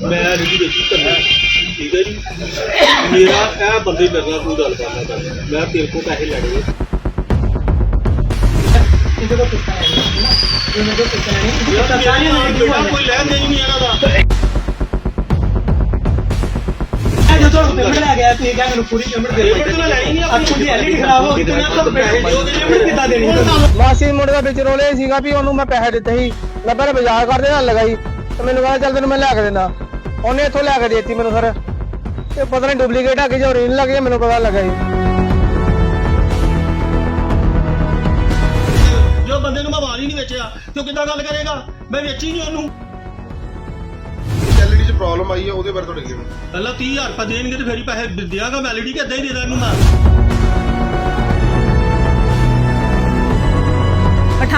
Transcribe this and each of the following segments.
ਮੈਂ ਨਹੀਂ ਦੇਖੀ ਕਰਨਾ ਠੀਕ ਹੈ ਜੀ? ਮੇਰਾ ਇਹ ਬੰਦੇ ਮੇਰੇ ਨਾਲ ਕੋਈ ਗੱਲ ਕਰਨਾ ਚਾਹੁੰਦਾ ਮੈਂ ਤੇਰੇ ਕੋਲ ਪੈਸੇ ਲੈਣੇ ਨੇ ਇਹਦੇ ਕੋਲ ਹੈ ਨਹੀਂ ਨਾ। ਇਹਦੇ ਕੋਲ ਕਿਸ਼ਤਾਂ ਹੈ ਨਹੀਂ। ਯਾਰ ਕਿਸ਼ਤਾਂ ਨਹੀਂ ਮੇਰਾ ਜਿਹੜਾ ਕੋਈ ਲੈਣ ਦੇਣ ਹੀ ਨਹੀਂ ਇਹਨਾਂ ਦਾ। ਇਹ ਜਦੋਂ ਪੇਮੈਂਟ ਲੈ ਗਿਆ ਤੁਸੀਂ ਕਿਹਾ ਮੈਨੂੰ ਪੂਰੀ ਪੇਮੈਂਟ ਦੇ Payment ਤਾਂ ਲੈਣੀ ਨਹੀਂ ਆਪਣੀ। ਅੱਛਾ ਦੀ ਐਲਈਡੀ ਖਰਾਬ ਹੋ ਗਈ ਤੇ ਮੈਂ ਤੁਹਾਨੂੰ ਪੈਸੇ ਦਿਓ ਤੇ ਪੇਮੈਂਟ ਕਿੱਦਾਂ ਦੇਣੀ ਮਾਸੀ ਮੁੰਡੇ ਦਾ ਵਿੱਚ ਰੋਲੇ ਸੀਗਾ ਵੀ ਉਹਨੂੰ ਮੈਂ ਪੈਸੇ ਦਿੱਤੇ ਸੀ। ਮੈਂ ਪਹਿਲੇ ਬਾਜ਼ਾਰ ਕਰਦੇ ਨਾਲ ਲਗਾਈ ਤੇ ਮੈਨੂੰ ਕਹਿੰਦਾ ਚੱਲ ਤੈਨੂੰ ਮੈਂ ਲਿਆ ਕੇ ਦਿੰਦਾ। ਉਹਨੇ ਇੱਥੋਂ ਲਿਆ ਕੇ ਦੇਤੀ ਮੈਨੂੰ ਸਰ। ਤੇ ਪਤਾ ਨਹੀਂ ਡੁਪਲੀਕੇਟ ਆ ਕਿ ਜੋ ਰੀਨ ਲੱਗੀ ਮੈਨੂੰ ਪਤਾ ਲੱਗਾ ਜੀ। ਜੋ ਬੰਦੇ ਨੂੰ ਮੈਂ ਮਾਲ ਹੀ ਨਹੀਂ ਵੇਚਿਆ ਤੇ ਉਹ ਕਿੱਦਾਂ ਗੱਲ ਕਰੇਗਾ? ਮੈਂ ਵੇਚੀ ਨਹੀਂ ਉਹਨੂੰ। ਐਲਈਡੀ 'ਚ ਪ੍ਰੋਬਲਮ ਆਈ ਹੈ ਉਹਦੇ ਬਾਰੇ ਤੁਹਾਡੇ ਕੀ ਕਹਿਣਾ? ਪਹਿਲਾਂ 30000 ਰੁਪਏ ਦੇਣਗੇ ਤੇ ਫੇਰ ਹੀ ਪੈਸੇ ਦਿਆਂਗਾ ਵੈਲਿਡੀ ਕਿ ਏਦਾਂ ਹੀ ਦੇ ਦਾਂ ਇਹਨੂੰ ਮੈਂ।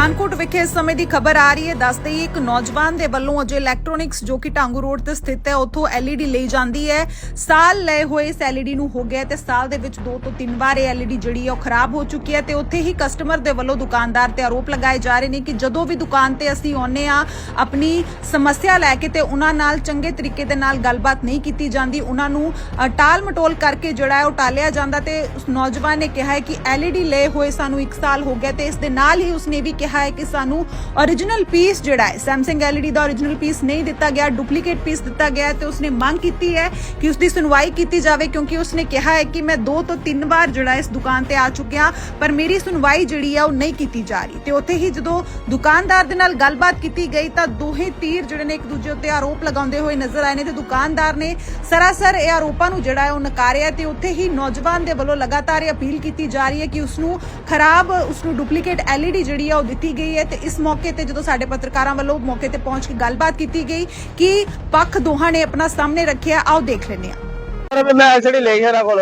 ਪਠਾਨਕੋਟ ਵਿਖੇ ਇਸ ਸਮੇਂ ਦੀ ਖਬਰ ਆ ਰਹੀ ਹੈ। ਦੱਸਦੇ ਹੀ ਇੱਕ ਨੌਜਵਾਨ ਦੇ ਵੱਲੋਂ ਅਜੇ ਇਲੈਕਟ੍ਰੋਨਿਕਸ ਜੋ ਕਿ ਟਾਂਗੂ ਰੋਡ ਤੇ ਸਥਿਤ ਹੈ, ਉੱਥੋਂ LED ਲਈ ਜਾਂਦੀ ਹੈ। ਸਾਲ ਲਏ ਹੋਏ ਇਸ LED ਨੂੰ ਹੋ ਗਿਆ ਤੇ ਸਾਲ ਦੇ ਵਿੱਚ ਦੋ ਤੋਂ ਤਿੰਨ ਵਾਰ ਇਹ LED ਜਿਹੜੀ ਹੈ ਉਹ ਖਰਾਬ ਹੋ ਚੁੱਕੀ ਹੈ ਤੇ ਉੱਥੇ ਹੀ ਕਸਟਮਰ ਦੇ ਵੱਲੋਂ ਦੁਕਾਨਦਾਰ ਤੇ ਆਰੋਪ ਲਗਾਏ ਜਾ ਰਹੇ ਨੇ ਕਿ ਜਦੋਂ ਵੀ ਦੁਕਾਨ ਤੇ ਅਸੀਂ ਆਉਂਦੇ ਆ ਆਪਣੀ ਸਮੱਸਿਆ ਲੈ ਕੇ ਤੇ ਉਹਨਾਂ ਨਾਲ ਚੰਗੇ ਤਰੀਕੇ ਦੇ ਨਾਲ ਗੱਲਬਾਤ ਨਹੀਂ ਕੀਤੀ ਜਾਂਦੀ, ਉਹਨਾਂ ਨੂੰ ਟਾਲ ਮਟੋਲ ਕਰਕੇ ਜਿਹੜਾ ਹੈ ਉਹ ਟਾਲਿਆ ਜਾਂਦਾ ਤੇ ਉਸ ਨੌਜਵਾਨ ਨੇ ਕਿਹਾ ਹੈ ਕਿ LED ਲਏ ਹੋਏ ਸਾਨੂੰ 1 ਸਾਲ ਹੋ ਗਿਆ ਤੇ ਇਸ ਦੇ ਨਾਲ ਹੀ ਉਸਨੇ ਵੀ ਕਿਹਾ ਹੈ ਕਿ ਸਾਨੂੰ origignal ਪੀਸ ਜਿਹੜਾ ਹੈ, Samsung LED ਦਾ origignal ਪੀਸ ਨਹੀਂ ਦਿੱਤਾ ਗਿਆ ਡੁਪਲੀਕੇਟ ਪੀਸ ਦਿੱਤਾ ਗਿਆ ਤੇ ਉਸਨੇ ਮੰਗ ਕੀਤੀ ਹੈ ਕਿ ਉਸਦੀ ਸੁਣਵਾਈ ਕੀਤੀ ਜਾਵੇ ਕਿਉਂਕਿ ਉਸਨੇ ਕਿਹਾ ਹੈ ਕਿ ਮੈਂ ਦੋ ਤੋਂ ਤਿੰਨ ਵਾਰ ਜਿਹੜਾ ਇਸ ਦੁਕਾਨ ਤੇ ਆ ਚੁੱਕਿਆ, ਪਰ ਮੇਰੀ ਸੁਣਵਾਈ ਜਿਹੜੀ ਆ ਉਹ ਨਹੀਂ ਕੀਤੀ ਜਾ ਰਹੀ। ਤੇ ਉੱਥੇ ਹੀ ਜਦੋਂ ਦੁਕਾਨਦਾਰ ਦੇ ਨਾਲ ਗੱਲਬਾਤ ਕੀਤੀ ਗਈ ਤਾਂ ਦੋਹੇ ਤੀਰ ਜਿਹੜੇ ਨੇ ਇੱਕ ਦੂਜੇ ਉੱਤੇ ਆਰੋਪ ਲਗਾਉਂਦੇ ਹੋਏ ਨਜ਼ਰ ਆਏ ਨੇ ਤੇ ਦੁਕਾਨਦਾਰ ਨੇ ਸਰਾਸਰ ਇਹ ਆਰੋਪਾਂ ਨੂੰ ਜਿਹੜਾ ਹੈ ਉਹ ਨਕਾਰਿਆ ਤੇ ਉੱਥੇ ਹੀ ਨੌਜਵਾਨ ਦੇ ਵੱਲੋਂ ਲਗਾਤਾਰ ਇਹ ਅਪੀਲ ਕੀਤੀ ਜਾ ਰਹੀ ਹੈ ਕਿ ਉਸ ਨੂੰ ਖਰਾਬ ਉਸ ਨੂੰ ਡੁਪਲੀਕੇਟ LED ਜਿਹੜੀ ਆ ਉਹ ਦਿੱਤੀ ਗਈ ਹੈ ਤੇ ਇਸ ਮੌਕੇ ਤੇ ਜਦੋਂ ਸਾਡੇ ਪੱਤਰਕਾਰਾਂ ਵੱਲੋਂ ਮੌਕੇ ਤੇ ਪਹੁੰਚ ਕੇ ਗੱਲਬਾਤ ਕੀਤੀ ਗਈ ਕਿ ਪੱਖ ਦੋਹਾਂ ਨੇ ਆਪਣਾ ਸਾਹਮਣੇ ਰੱਖਿਆ, ਆਓ ਦੇਖ ਲੈਂਦੇ ਹਾਂ। ਮੈਂ ਐਲਸੀਡੀ ਲਈ ਇਹਨਾਂ ਕੋਲ,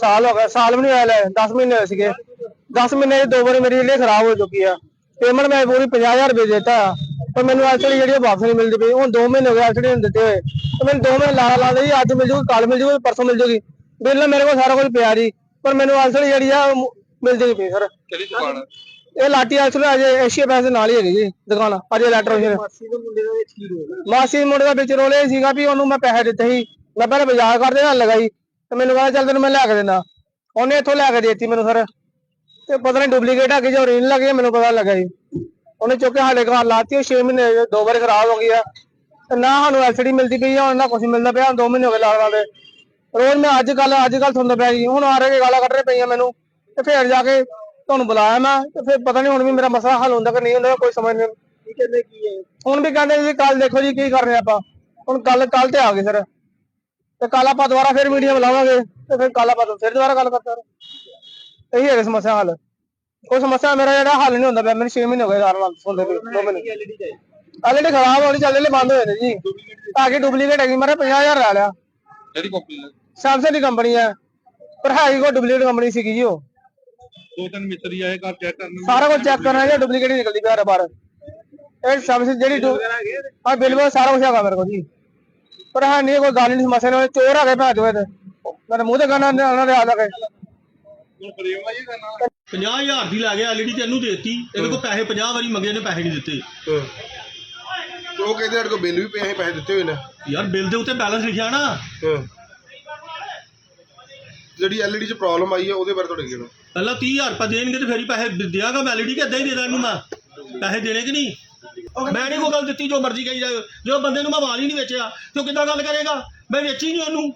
ਸਾਲ ਹੋ ਗਿਆ, ਸਾਲ ਵੀ ਨਹੀਂ ਹੋਇਆ ਲੈ 10 ਮਹੀਨੇ ਹੋਏ ਸੀਗੇ। 10 ਮਹੀਨੇ 'ਚ ਦੋ ਵਾਰੀ ਮੇਰੀ ਜਿਹੜੀ ਖਰਾਬ ਹੋ ਚੁੱਕੀ ਆ। ਪੇਮੈਂਟ ਮੈਂ ਪੂਰੀ 50000 ਰੁਪਏ ਦਿੱਤਾ ਪਰ ਮੈਨੂੰ ਐਲਸੀਡੀ ਜਿਹੜੀ ਵਾਪਸ ਨਹੀਂ ਮਿਲਦੀ ਪਈ। ਹੁਣ 2 ਮਹੀਨੇ ਹੋ ਗਏ ਐਲਸੀਡੀ ਨੂੰ ਦਿੱਤੇ ਹੋਏ। ਤੇ ਮੈਨੂੰ 2 ਮਹੀਨੇ ਲਾ ਲਾ ਜੀ, ਅੱਜ ਮਿਲ ਜੂਗੀ ਕੱਲ ਮਿਲ ਜੂਗੀ, ਪਰਸੋਂ ਮਿਲ ਜੂਗੀ। ਬਿੱਲ ਮੇਰੇ ਕੋਲ ਸਾਰਾ ਕੁਝ ਪਿਆ ਜੀ। ਪਰ ਮੈਨੂੰ ਐਲਸੀਡੀ ਜਿਹੜੀ ਆ ਮਿਲਦੀ ਨਹੀਂ ਪਈ ਸਰ ਕਿਹੜੀ ਦੁਕਾਨ ਹੈ ਇਹ ਲਾਟੀ ਐਲਸੀਡੀ ਅਜੇ ਏਸ਼ੀਆ ਪੈਸ ਦੇ ਨਾਲ ਹੀ ਹੈਗੀ ਜੀ ਦੁਕਾਨ ਅਜੇ ਇਲੈਕਟ੍ਰੋਨਿਕ ਮਾਸੀ ਦੇ ਮੁੰਡੇ ਦਾ ਵਿੱਚ ਕੀ ਰੋਲ ਮਾਸੀ ਮੁੰਡੇ ਦਾ ਵਿੱਚ ਰੋਲੇ ਸੀਗਾ ਵੀ ਉਹਨੂੰ ਮੈਂ ਪੈਸੇ ਦਿੱਤੇ ਸੀ ਮੈਂ ਪਹਿਲੇ ਬਾਜ਼ਾਰ ਕਰਦੇ ਨਾਲ ਲਗਾਈ ਤੇ ਮੈਨੂੰ ਕਹਿੰਦਾ ਚੱਲ ਤੈਨੂੰ ਮੈਂ ਲਿਆ ਕੇ ਦਿੰਦਾ। ਉਹਨੇ ਇੱਥੋਂ ਲਿਆ ਕੇ ਦੇਤੀ ਮੈਨੂੰ ਸਰ। ਤੇ ਪਤਾ ਨਹੀਂ ਡੁਪਲੀਕੇਟ ਆ ਕਿ ਜੋ ਰੀਨ ਲੱਗੀ ਮੈਨੂੰ ਪਤਾ ਲੱਗਾ ਜੀ। ਉਹਨੇ ਚੁੱਕ ਕੇ ਸਾਡੇ ਘਰ ਲਾਤੀ 6 ਮਹੀਨੇ ਦੋ ਵਾਰੀ ਖਰਾਬ ਹੋ ਗਈ ਆ। ਤੇ ਨਾ ਸਾਨੂੰ ਐਲਸੀਡੀ ਮਿਲਦੀ ਪਈ ਆ ਉਹਨਾਂ ਕੁਝ ਮਿਲਦਾ ਪਿਆ 2 ਮਹੀਨੇ ਹੋ ਗਏ ਲਾਗਣਾ ਦੇ। ਰੋਜ਼ ਮੈਂ ਅੱਜ ਕੱਲ ਅੱਜ ਕੱਲ ਸੁਣਦਾ ਪਿਆ ਜੀ ਹੁਣ ਆ ਰਹੇ ਗਾਲਾਂ ਕੱਢ ਰਹੇ ਪਈਆਂ ਮੈਨੂੰ। ਤੇ ਫੇਰ ਜਾ ਕੇ ਤੁਹਾਨੂੰ ਬੁਲਾਇਆ ਮੈਂ ਤੇ ਫਿਰ ਪਤਾ ਨਹੀਂ ਹੁਣ ਵੀ ਮੇਰਾ ਮਸਲਾ ਹੱਲ ਹੁੰਦਾ ਕਿ ਨਹੀਂ ਹੁੰਦਾ ਕੋਈ ਸਮਝ ਨਹੀਂ ਕੀ ਕਹਿੰਦੇ ਕੀ ਹੈ। ਹੁਣ ਵੀ ਕਹਿੰਦੇ ਜੀ ਕੱਲ ਦੇਖੋ ਜੀ ਕੀ ਕਰ ਰਹੇ ਆਪਾਂ। ਹੁਣ ਕੱਲ ਕੱਲ ਤੇ ਆ ਗਏ ਸਰ। ਤੇ ਕੱਲ ਆਪਾਂ ਦੁਬਾਰਾ ਫਿਰ ਮੀਡੀਆ ਬੁਲਾਵਾਂਗੇ ਤੇ ਫਿਰ ਕੱਲ ਆਪਾਂ ਫਿਰ ਦੁਬਾਰਾ ਗੱਲ ਕਰਦੇ ਸਰ ਇਹੀ ਹੈ ਸਮੱਸਿਆ ਹੱਲ। ਕੋਈ ਸਮੱਸਿਆ ਮੇਰਾ ਜਿਹੜਾ ਹੱਲ ਨਹੀਂ ਹੁੰਦਾ ਪਿਆ ਮੈਨੂੰ 6 ਮਹੀਨੇ ਹੋ ਗਏ ਸਾਰਾ ਸੁਣਦੇ ਪਏ ਦੋ ਮਹੀਨੇ। ਐਲਈਡੀ ਆਲਰੇਡੀ ਖਰਾਬ ਹੋਣੀ ਚੱਲਦੇ ਨੇ ਬੰਦ ਹੋਏ ਨੇ ਜੀ। ਤਾਂ ਕਿ ਡੁਪਲੀਕੇਟ ਹੈਗੀ ਮਾਰੇ 50000 ਲੈ ਲਿਆ। ਕਿਹੜੀ ਕੰਪਨੀ ਹੈ ਸੈਮਸੰਗ ਦੀ ਕੰਪਨੀ ਹੈ। ਪਰ ਹੈ ਹੀ ਕੋਈ ਡੁਪਲੀਕੇਟ ਕੰਪਨੀ ਸੀਗੀ ਜੀ ਉਹ। ਦੋ ਤਿੰਨ ਮਿਸਤਰੀ ਆਏ ਘਰ ਚੈੱਕ ਕਰਨ ਸਾਰਾ ਕੁਝ ਚੈੱਕ ਕਰਨਾ ਜੀ ਡੁਪਲੀਕੇਟ ਹੀ ਨਿਕਲਦੀ ਪਿਆ ਬਾਹਰ। ਇਹ ਸੈਮਸੰਗ ਜਿਹੜੀ ਹਾਂ ਬਿੱਲ ਬਿਲ ਸਾਰਾ ਕੁਝ ਹੈਗਾ ਮੇਰੇ ਕੋਲ ਜੀ। ਪਰ ਹੈ ਨਹੀਂ ਕੋਈ ਗੱਲ ਨਹੀਂ ਸਮੱਸਿਆ ਨਹੀਂ ਚੋਰ ਆ ਗਏ ਚੋਏ ਤੇ ਮੇਰੇ ਮੂੰਹ ਤੇ ਗਾਣਾ ਉਹਨਾਂ ਦੇ ਆ ਜਾ ਕੇ। ਹੁਣ ਪ੍ਰੇਮ ਆ ਜੀ ਕਰਨਾ। 50000 ਦੀ ਲੈ ਗਿਆ ਐਲਈਡੀ ਤੈਨੂੰ ਦੇਤੀ। ਇਹਦੇ ਕੋਲ ਪੈਸੇ 50 ਵਾਰੀ ਮੰਗੇ ਨੇ ਪੈਸੇ ਨਹੀਂ ਦਿੱਤੇ। ਤੇ ਕਹਿੰਦੇ ਸਾਡੇ ਕੋਲ ਬਿੱਲ ਵੀ ਪਏ ਅਸੀਂ ਪੈਸੇ ਦਿੱਤੇ ਹੋਏ ਨੇ। ਯਾਰ ਬਿੱਲ ਦੇ ਉੱਤੇ ਬੈਲੈਂਸ ਲਿਖਿਆ ਨਾ। ਹਾਂ। ਜਿਹੜੀ ਐਲਈਡੀ 'ਚ ਪ੍ਰੋਬਲਮ ਆਈ ਹੈ ਉਹਦੇ ਬਾਰੇ ਤੁਹਾਡੇ ਕੀ ਕਹਿਣਾ? ਪਹਿਲਾਂ 30000 ਰੁਪਏ ਦੇਣਗੇ ਤੇ ਫੇਰ ਹੀ ਪੈਸੇ ਦਿਆਂਗਾ ਵੈਲਿਡੀ ਕਿ ਹੀ ਦੇ ਦਾਂ ਇਹਨੂੰ ਮੈਂ? ਪੈਸੇ ਦੇਣੇ ਕਿ ਨਹੀਂ? ਮੈਂ ਨਹੀਂ ਕੋਈ ਗੱਲ ਦਿੱਤੀ ਜੋ ਮਰਜ਼ੀ ਕਹੀ ਜਾਏ ਜੋ ਬੰਦੇ ਨੂੰ ਮੈਂ ਮਾਲ ਹੀ ਨਹੀਂ ਵੇਚਿਆ ਤੇ ਉਹ ਕਿੱਦਾਂ ਗੱਲ ਕਰੇਗਾ? ਮੈਂ ਵੇਚੀ ਨਹੀਂ ਉਹਨੂੰ।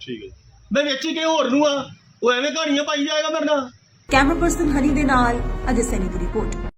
ਠੀਕ ਹੈ। ਮੈਂ ਵੇਚੀ ਕਿ ਹੋਰ ਨੂੰ ਆ? ਉਹ ਐਵੇਂ ਕਹਾਣੀਆਂ ਪਾਈ ਜਾਏਗਾ ਮੇਰੇ ਨਾਲ। ਕੈਮਰਾ ਪਰਸਨ ਹਨੀ ਦੇ ਨਾਲ ਅਜੇ ਸੈਨੀ ਦੀ ਰਿਪੋਰਟ